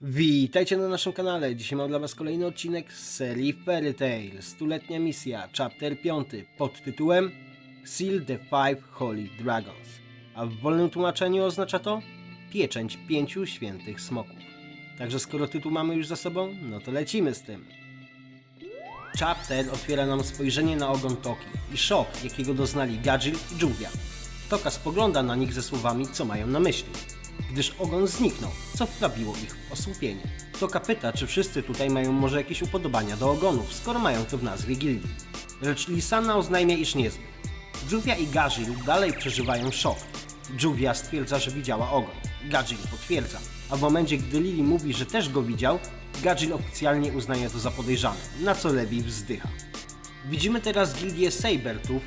Witajcie na naszym kanale. Dzisiaj mam dla Was kolejny odcinek z serii Fairy Tail. Stuletnia misja, chapter 5 pod tytułem Seal the Five Holy Dragons. A w wolnym tłumaczeniu oznacza to pieczęć pięciu świętych smoków. Także skoro tytuł mamy już za sobą, no to lecimy z tym. Chapter otwiera nam spojrzenie na ogon Toki i szok, jakiego doznali Gadzil i Juvia. Toka spogląda na nich ze słowami, co mają na myśli, gdyż ogon zniknął, co wprawiło ich w osłupienie. Toka pyta, czy wszyscy tutaj mają może jakieś upodobania do ogonów, skoro mają to w nazwie gildii. Lecz Lisana oznajmia, iż niezbyt. Juvia i Gadzil dalej przeżywają szok. Juvia stwierdza, że widziała ogon. Gadzil potwierdza, a w momencie, gdy Lily mówi, że też go widział, Gadzil oficjalnie uznaje to za podejrzane, na co Levi wzdycha. Widzimy teraz gildię Sabertów,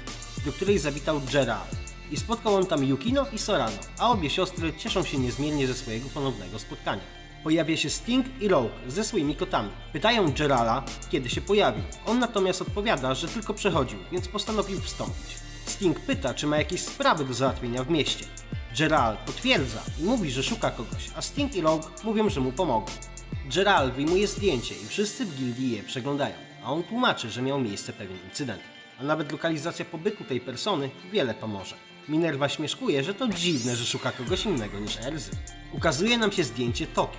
do której zawitał Gerald. I spotkał on tam Yukino i Sorano, a obie siostry cieszą się niezmiennie ze swojego ponownego spotkania. Pojawia się Sting i Rogue ze swoimi kotami. Pytają Gerala, kiedy się pojawił. On natomiast odpowiada, że tylko przechodził, więc postanowił wstąpić. Sting pyta, czy ma jakieś sprawy do załatwienia w mieście. Gerald potwierdza i mówi, że szuka kogoś, a Sting i Rogue mówią, że mu pomogą. Gerald wyjmuje zdjęcie i wszyscy w gildii je przeglądają, a on tłumaczy, że miał miejsce pewien incydent. A nawet lokalizacja pobytu tej persony wiele pomoże. Minerva śmieszkuje, że to dziwne, że szuka kogoś innego niż Elzy. Ukazuje nam się zdjęcie Toki.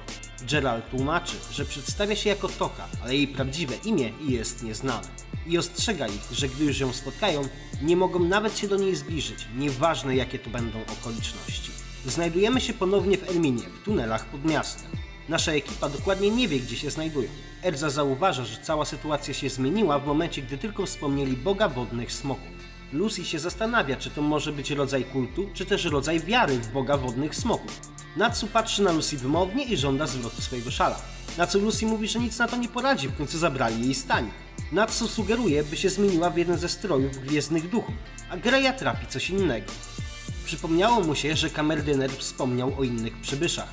Gerald tłumaczy, że przedstawia się jako Toka, ale jej prawdziwe imię jest nieznane. I ostrzega ich, że gdy już ją spotkają, nie mogą nawet się do niej zbliżyć, nieważne jakie to będą okoliczności. Znajdujemy się ponownie w Elminie, w tunelach pod miastem. Nasza ekipa dokładnie nie wie, gdzie się znajdują. Erza zauważa, że cała sytuacja się zmieniła w momencie, gdy tylko wspomnieli Boga wodnych smoków. Lucy się zastanawia, czy to może być rodzaj kultu, czy też rodzaj wiary w Boga wodnych smoków. Natsu patrzy na Lucy wymownie i żąda zwrotu swojego szala. Na co Lucy mówi, że nic na to nie poradzi, w końcu zabrali jej stanik. Natsu sugeruje, by się zmieniła w jeden ze strojów gwiezdnych duchów, a Greya trapi coś innego. Przypomniało mu się, że kamerdyner wspomniał o innych przybyszach.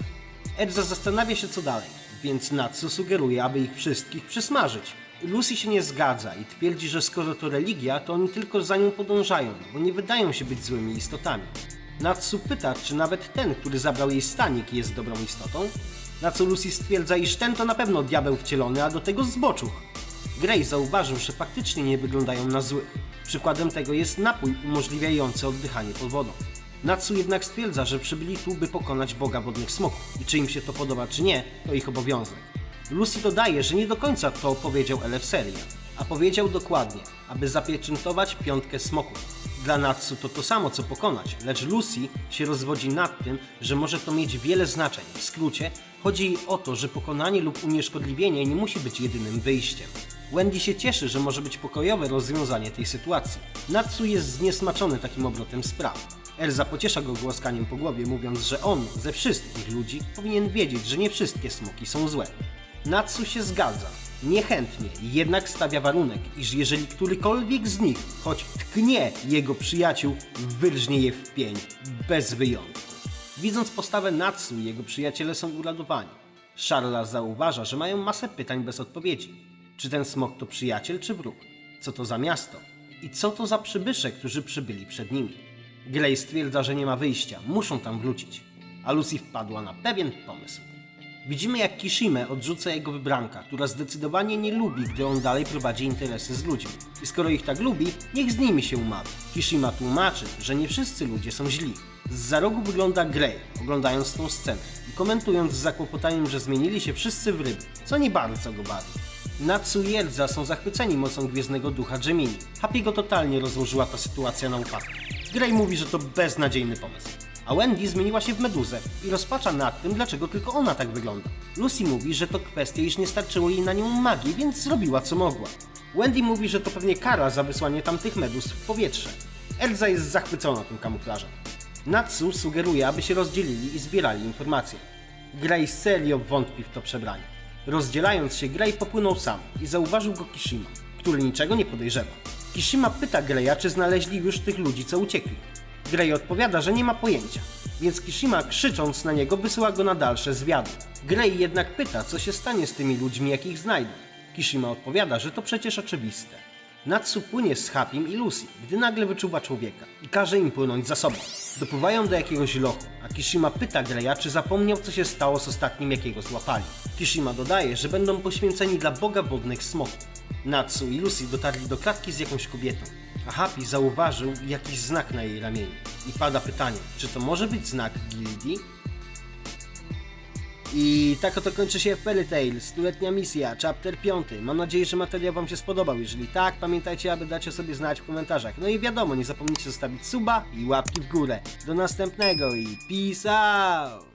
Erza zastanawia się co dalej, więc Natsu sugeruje, aby ich wszystkich przysmażyć. Lucy się nie zgadza i twierdzi, że skoro to religia, to oni tylko za nią podążają, bo nie wydają się być złymi istotami. Natsu pyta, czy nawet ten, który zabrał jej stanik, jest dobrą istotą? Na co Lucy stwierdza, iż ten to na pewno diabeł wcielony, a do tego zboczuch. Gray zauważył, że faktycznie nie wyglądają na złych. Przykładem tego jest napój umożliwiający oddychanie pod wodą. Natsu jednak stwierdza, że przybyli tu, by pokonać Boga wodnych smoków. I czy im się to podoba, czy nie, to ich obowiązek. Lucy dodaje, że nie do końca to powiedział Elefseria, a powiedział dokładnie, aby zapieczętować piątkę smoków. Dla Natsu to to samo, co pokonać, lecz Lucy się rozwodzi nad tym, że może to mieć wiele znaczeń. W skrócie, chodzi jej o to, że pokonanie lub unieszkodliwienie nie musi być jedynym wyjściem. Wendy się cieszy, że może być pokojowe rozwiązanie tej sytuacji. Natsu jest zniesmaczony takim obrotem spraw. Elza pociesza go głoskaniem po głowie, mówiąc, że on ze wszystkich ludzi powinien wiedzieć, że nie wszystkie smoki są złe. Natsu się zgadza, niechętnie, jednak stawia warunek, iż jeżeli którykolwiek z nich choć tknie jego przyjaciół, wyrżnie je w pień, bez wyjątku. Widząc postawę Natsu, jego przyjaciele są uradowani. Charla zauważa, że mają masę pytań bez odpowiedzi. Czy ten smok to przyjaciel czy wróg? Co to za miasto? I co to za przybysze, którzy przybyli przed nimi? Glej stwierdza, że nie ma wyjścia, muszą tam wrócić. A Lucy wpadła na pewien pomysł. Widzimy jak Kishime odrzuca jego wybranka, która zdecydowanie nie lubi, gdy on dalej prowadzi interesy z ludźmi. I skoro ich tak lubi, niech z nimi się umawi. Kishima tłumaczy, że nie wszyscy ludzie są źli. Z za rogu wygląda Grey, oglądając tą scenę i komentując z zakłopotaniem, że zmienili się wszyscy w ryby, co nie bardzo go bawi. Natsu i Erza są zachwyceni mocą gwiezdnego ducha Gemini. Happy go totalnie rozłożyła ta sytuacja na upadek. Grey mówi, że to beznadziejny pomysł. A Wendy zmieniła się w meduzę i rozpacza nad tym, dlaczego tylko ona tak wygląda. Lucy mówi, że to kwestia, iż nie starczyło jej na nią magii, więc zrobiła co mogła. Wendy mówi, że to pewnie kara za wysłanie tamtych meduz w powietrze. Elza jest zachwycona tym kamuflażem. Natsu sugeruje, aby się rozdzielili i zbierali informacje. Grey serio wątpi w to przebranie. Rozdzielając się, Grey popłynął sam i zauważył go Kishima, który niczego nie podejrzewa. Kishima pyta Greya, czy znaleźli już tych ludzi, co uciekli. Grey odpowiada, że nie ma pojęcia, więc Kishima krzycząc na niego wysyła go na dalsze zwiady. Grey jednak pyta, co się stanie z tymi ludźmi, jak ich znajdą. Kishima odpowiada, że to przecież oczywiste. Natsu płynie z Hapim i Lucy, gdy nagle wyczuwa człowieka i każe im płynąć za sobą. Dopływają do jakiegoś lochu, a Kishima pyta Greya, czy zapomniał, co się stało z ostatnim, jakiego złapali. Kishima dodaje, że będą poświęceni dla boga wodnych smoków. Natsu i Lucy dotarli do klatki z jakąś kobietą, a Happy zauważył jakiś znak na jej ramieniu. I pada pytanie, czy to może być znak gildii? I tak oto kończy się Fairy Tail, stuletnia misja, chapter 5. Mam nadzieję, że materiał Wam się spodobał. Jeżeli tak, pamiętajcie, aby dać o sobie znać w komentarzach. No i wiadomo, nie zapomnijcie zostawić suba i łapki w górę. Do następnego i peace out!